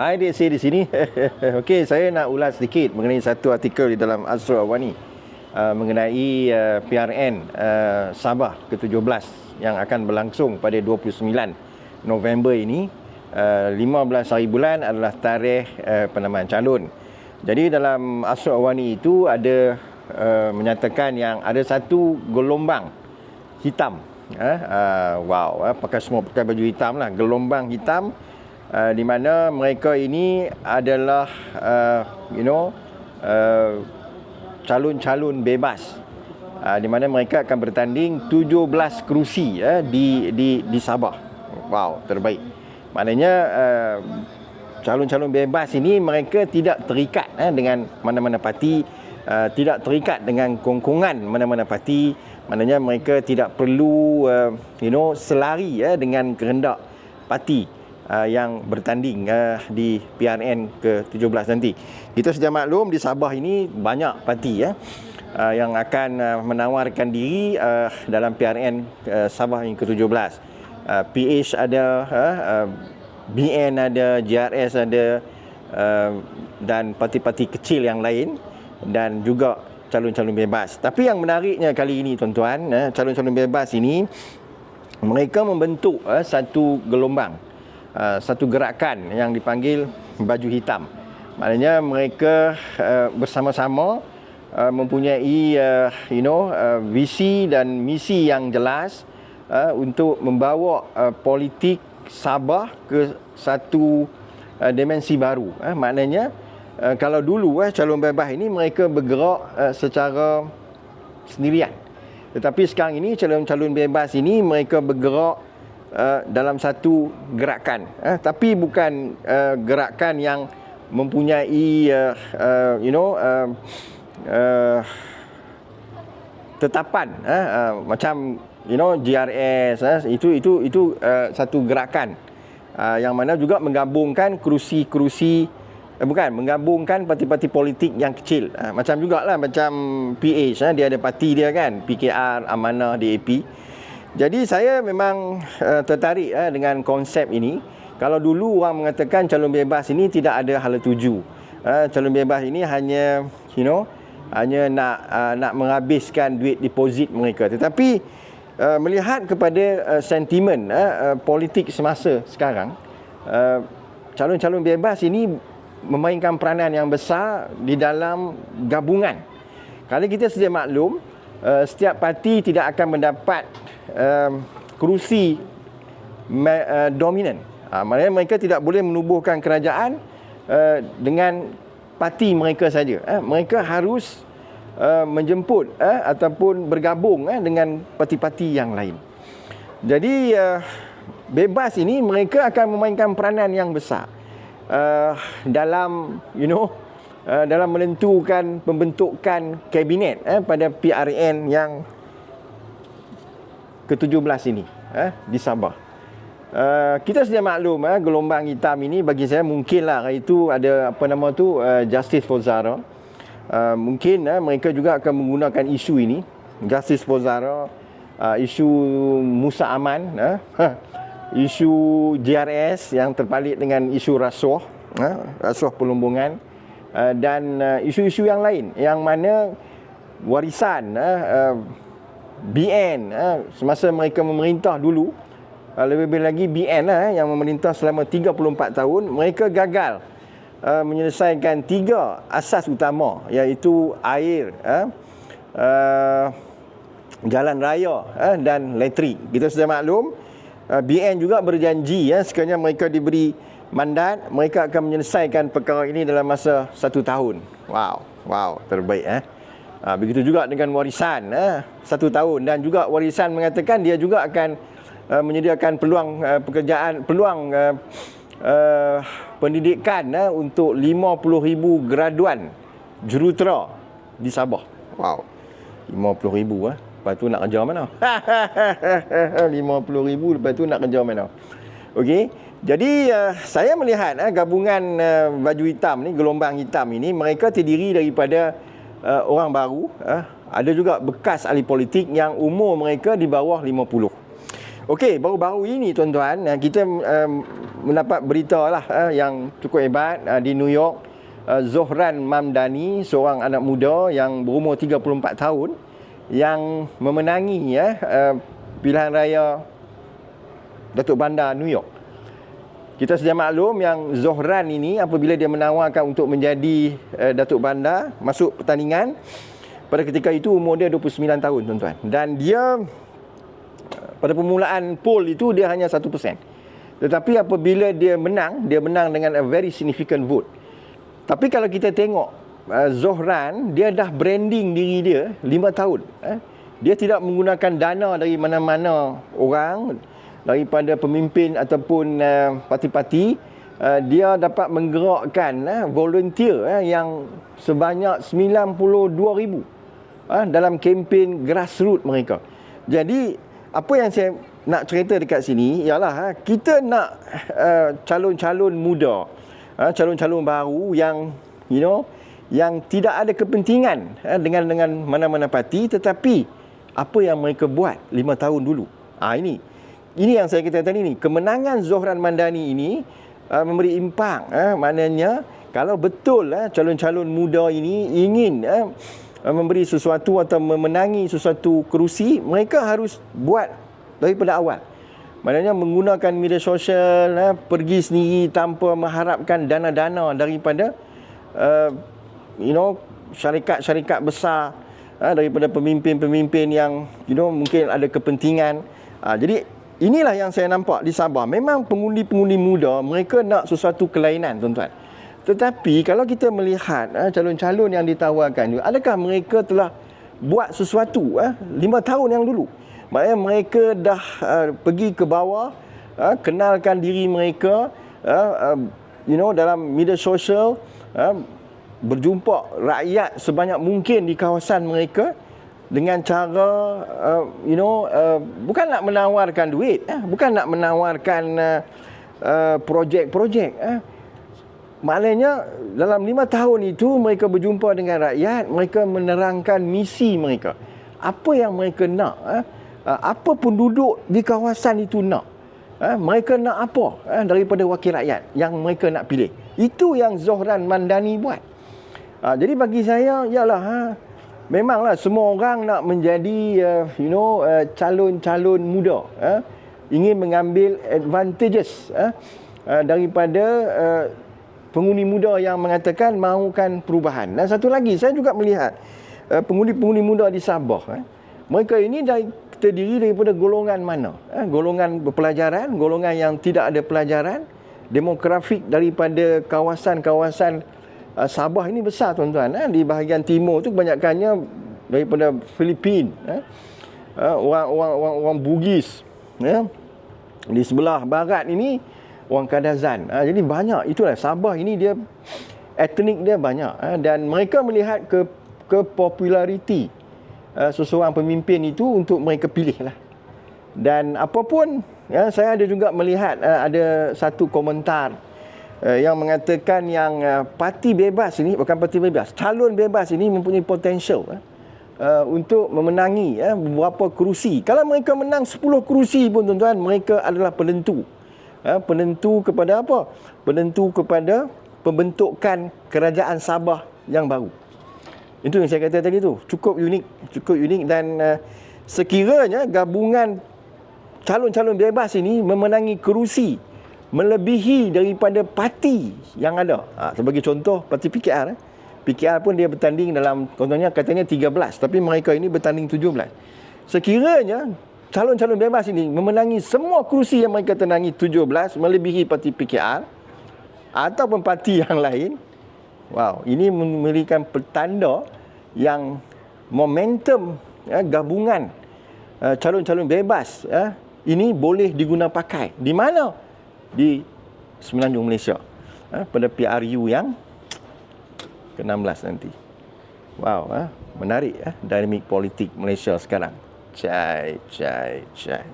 Hai saya di sini. Okey, saya nak ulas sedikit mengenai satu artikel di dalam Azra Awani uh, mengenai uh, PRN uh, Sabah ke-17 yang akan berlangsung pada 29 November ini. Uh, 15 hari bulan adalah tarikh uh, penamaan calon. Jadi dalam Azra Awani itu ada uh, menyatakan yang ada satu gelombang hitam. Uh, uh, wow, uh, pakai semua pakai baju hitam lah. Gelombang hitam uh, di mana mereka ini adalah uh, you know uh, calon-calon bebas uh, di mana mereka akan bertanding 17 kerusi uh, di di di Sabah. Wow, terbaik. Maknanya uh, calon-calon bebas ini mereka tidak terikat uh, dengan mana-mana parti, uh, tidak terikat dengan kongkongan mana-mana parti. Maknanya mereka tidak perlu uh, you know selari uh, dengan kehendak parti uh, yang bertanding uh, di PRN ke-17 nanti. Kita sudah maklum di Sabah ini banyak parti ya uh, yang akan uh, menawarkan diri uh, dalam PRN uh, Sabah yang ke-17. Uh, PH ada, uh, uh, BN ada, JRS ada uh, dan parti-parti kecil yang lain dan juga calon-calon bebas. Tapi yang menariknya kali ini tuan-tuan, uh, calon-calon bebas ini mereka membentuk uh, satu gelombang Uh, satu gerakan yang dipanggil baju hitam. Maknanya mereka uh, bersama-sama uh, mempunyai uh, you know uh, visi dan misi yang jelas uh, untuk membawa uh, politik Sabah ke satu uh, dimensi baru. Uh, maknanya uh, kalau dulu uh, calon bebas ini mereka bergerak uh, secara sendirian. Tetapi sekarang ini calon-calon bebas ini mereka bergerak uh, dalam satu gerakan. Uh, tapi bukan uh, gerakan yang mempunyai uh, uh, you know uh, uh, tetapan uh, uh, macam you know GRS uh, itu itu itu uh, satu gerakan uh, yang mana juga menggabungkan kerusi-kerusi uh, bukan menggabungkan parti-parti politik yang kecil. Uh, macam jugalah macam PH uh, dia ada parti dia kan PKR Amanah DAP jadi saya memang uh, tertarik uh, dengan konsep ini. Kalau dulu orang mengatakan calon bebas ini tidak ada hala tuju. Uh, calon bebas ini hanya you know hanya nak uh, nak menghabiskan duit deposit mereka. Tetapi uh, melihat kepada uh, sentimen uh, uh, politik semasa sekarang, uh, calon-calon bebas ini memainkan peranan yang besar di dalam gabungan. Kalau kita sedia maklum, uh, setiap parti tidak akan mendapat um, kerusi uh, dominan. Uh, maknanya mereka tidak boleh menubuhkan kerajaan uh, dengan parti mereka saja. Uh, mereka harus uh, menjemput uh, ataupun bergabung uh, dengan parti-parti yang lain. Jadi uh, bebas ini mereka akan memainkan peranan yang besar uh, dalam you know uh, dalam menentukan pembentukan kabinet uh, pada PRN yang ke-17 ini eh, di Sabah. Uh, kita sedia maklum eh, gelombang hitam ini bagi saya mungkinlah itu ada apa nama tu uh, Justice for Zara. Uh, mungkin eh, mereka juga akan menggunakan isu ini Justice for Zara, uh, isu Musa Aman, eh, isu JRS yang terpalit dengan isu rasuah, eh, rasuah pelumbungan uh, dan uh, isu-isu yang lain. Yang mana warisan eh, BN eh, semasa mereka memerintah dulu eh, lebih-lebih lagi BN eh, yang memerintah selama 34 tahun mereka gagal menyelesaikan tiga asas utama iaitu air jalan raya dan elektrik. Kita sudah maklum BN juga berjanji sekiranya mereka diberi mandat mereka akan menyelesaikan perkara ini dalam masa satu tahun wow wow terbaik eh Ha, begitu juga dengan warisan eh, satu tahun dan juga warisan mengatakan dia juga akan uh, menyediakan peluang uh, pekerjaan peluang uh, uh, pendidikan uh, untuk 50,000 graduan jurutera di Sabah. Wow. 50,000 eh. Lepas tu nak kerja mana? 50,000 lepas tu nak kerja mana? Okey. Jadi uh, saya melihat uh, gabungan uh, baju hitam ni, gelombang hitam ini mereka terdiri daripada uh, orang baru uh, ada juga bekas ahli politik yang umur mereka di bawah 50 Okey, baru-baru ini tuan-tuan, uh, kita um, mendapat berita lah uh, yang cukup hebat uh, di New York. Uh, Zohran Mamdani, seorang anak muda yang berumur 34 tahun yang memenangi ya uh, pilihan raya Datuk Bandar New York. Kita sedia maklum yang Zohran ini apabila dia menawarkan untuk menjadi uh, Datuk Bandar masuk pertandingan pada ketika itu umur dia 29 tahun tuan-tuan dan dia pada permulaan poll itu dia hanya 1%. Tetapi apabila dia menang, dia menang dengan a very significant vote. Tapi kalau kita tengok uh, Zohran, dia dah branding diri dia 5 tahun. Eh? Dia tidak menggunakan dana dari mana-mana orang daripada pemimpin ataupun uh, parti-parti. Uh, dia dapat menggerakkan uh, volunteer uh, yang sebanyak 92,000 uh, dalam kempen grassroots mereka. Jadi apa yang saya nak cerita dekat sini ialah ha, kita nak uh, calon-calon muda, uh, calon-calon baru yang you know yang tidak ada kepentingan uh, dengan dengan mana-mana parti tetapi apa yang mereka buat lima tahun dulu. Ah ini. Ini yang saya kata tadi ni, kemenangan Zohran Mandani ini uh, memberi impang uh, maknanya kalau betul uh, calon-calon muda ini ingin Uh, memberi sesuatu atau memenangi sesuatu kerusi, mereka harus buat daripada awal. Maknanya menggunakan media sosial, eh, pergi sendiri tanpa mengharapkan dana-dana daripada uh, you know syarikat-syarikat besar uh, daripada pemimpin-pemimpin yang you know mungkin ada kepentingan. Uh, jadi inilah yang saya nampak di Sabah. Memang pengundi-pengundi muda mereka nak sesuatu kelainan tuan-tuan. Tetapi kalau kita melihat eh, calon-calon yang ditawarkan adakah mereka telah buat sesuatu eh, lima tahun yang dulu? Maknanya mereka dah uh, pergi ke bawah, uh, kenalkan diri mereka, uh, you know, dalam media sosial, uh, berjumpa rakyat sebanyak mungkin di kawasan mereka dengan cara, uh, you know, uh, bukan nak menawarkan duit, uh, bukan nak menawarkan uh, uh, projek-projek. Uh, Maknanya dalam lima tahun itu mereka berjumpa dengan rakyat, mereka menerangkan misi mereka. Apa yang mereka nak, eh? Ah, apa penduduk di kawasan itu nak. Eh? Mereka nak apa eh? daripada wakil rakyat yang mereka nak pilih. Itu yang Zohran Mandani buat. Ha, jadi bagi saya, ialah ha, memanglah semua orang nak menjadi uh, you know uh, calon-calon muda. Eh? Ingin mengambil advantages eh? uh, daripada uh, pengundi muda yang mengatakan mahukan perubahan. Dan satu lagi, saya juga melihat uh, pengundi-pengundi muda di Sabah. Eh, mereka ini dari, terdiri daripada golongan mana? Eh, golongan berpelajaran, golongan yang tidak ada pelajaran, demografik daripada kawasan-kawasan uh, Sabah ini besar tuan-tuan. Eh, di bahagian timur itu kebanyakannya daripada Filipin. Eh, uh, orang, orang, orang, orang Bugis. Eh, di sebelah barat ini orang Kadazan. Ha, jadi banyak itulah Sabah ini dia etnik dia banyak ha, dan mereka melihat ke ke populariti uh, seseorang pemimpin itu untuk mereka pilih lah. Dan apapun ya saya ada juga melihat uh, ada satu komentar uh, yang mengatakan yang uh, parti bebas ini bukan parti bebas, calon bebas ini mempunyai potensial uh, uh, untuk memenangi uh, beberapa kerusi. Kalau mereka menang 10 kerusi pun tuan-tuan mereka adalah penentu ha, penentu kepada apa? Penentu kepada pembentukan kerajaan Sabah yang baru. Itu yang saya kata tadi tu, cukup unik, cukup unik dan uh, sekiranya gabungan calon-calon bebas ini memenangi kerusi melebihi daripada parti yang ada. Ha, sebagai contoh parti PKR eh. PKR pun dia bertanding dalam contohnya katanya 13 tapi mereka ini bertanding 17. Sekiranya calon-calon bebas ini memenangi semua kerusi yang mereka tenangi 17 melebihi parti PKR ataupun parti yang lain wow ini memberikan petanda yang momentum ya, gabungan uh, calon-calon bebas ya, ini boleh diguna pakai di mana di Semenanjung Malaysia. Ya, pada PRU yang ke-16 nanti. Wow ya, menarik ya, dinamik politik Malaysia sekarang. Chai, chai, chai.